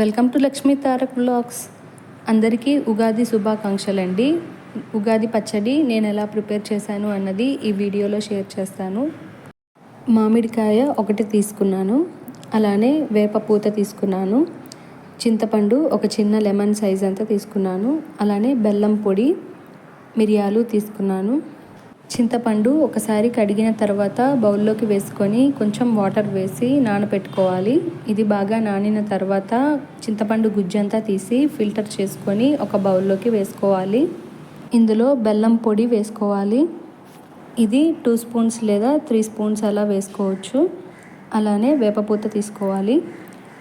Welcome to Lakshmi Tarak vlogs అందరికీ ఉగాది శుభాకాంక్షలు అండి ఉగాది పచ్చడి నేను ఎలా ప్రిపేర్ చేశాను అన్నది ఈ వీడియోలో షేర్ చేస్తాను. మామిడికాయ ఒకటి తీసుకున్నాను. అలానే వేప పూత తీసుకున్నాను. చింతపండు ఒక చిన్న లెమన్ సైజ్ అంతా తీసుకున్నాను. అలానే బెల్లం పొడి మిరియాలు తీసుకున్నాను. చింతపండు ఒకసారి కడిగిన తర్వాత బౌల్లోకి వేసుకొని కొంచెం వాటర్ వేసి నానబెట్టుకోవాలి ఇది బాగా నానిన తర్వాత చింతపండు గుజ్జంతా తీసి ఫిల్టర్ చేసుకొని ఒక బౌల్లోకి వేసుకోవాలి. ఇందులో బెల్లం పొడి వేసుకోవాలి. ఇది టూ స్పూన్స్ లేదా త్రీ స్పూన్స్ అలా వేసుకోవచ్చు. అలానే వేపపూత తీసుకోవాలి.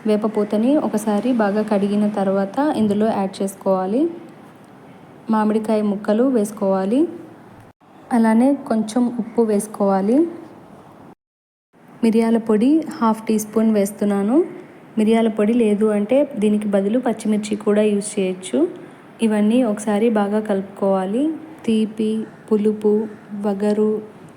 వేపపూతని ఒకసారి బాగా కడిగిన తర్వాత ఇందులో యాడ్ చేసుకోవాలి. మామిడికాయ ముక్కలు వేసుకోవాలి. అలానే కొంచెం ఉప్పు వేసుకోవాలి. మిరియాల పొడి హాఫ్ టీ స్పూన్ వేస్తున్నాను. మిరియాల పొడి లేదు అంటే దీనికి బదులు పచ్చిమిర్చి కూడా యూజ్ చేయొచ్చు. ఇవన్నీ ఒకసారి బాగా కలుపుకోవాలి. తీపి పులుపు వగరు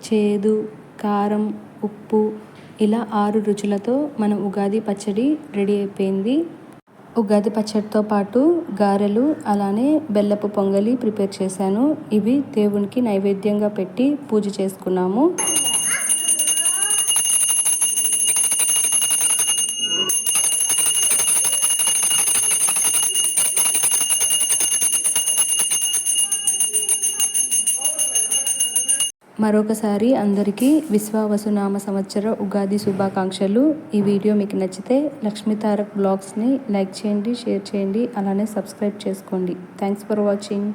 చేదు కారం ఉప్పు ఇలా ఆరు రుచులతో మన ఉగాది పచ్చడి రెడీ అయిపోయింది. ఉగాది పచ్చడితో పాటు గారెలు అలానే బెల్లపు పొంగలి ప్రిపేర్ చేశాను. ఇవి దేవునికి నైవేద్యంగా పెట్టి పూజ చేసుకున్నాము. మరొకసారి అందరికీ విశ్వావసునామ సంవత్సర ఉగాది శుభాకాంక్షలు. ఈ వీడియో మీకు నచ్చితే లక్ష్మీ తారక్ బ్లాగ్స్ని లైక్ చేయండి షేర్ చేయండి అలానే సబ్స్క్రైబ్ చేసుకోండి. Thanks for watching.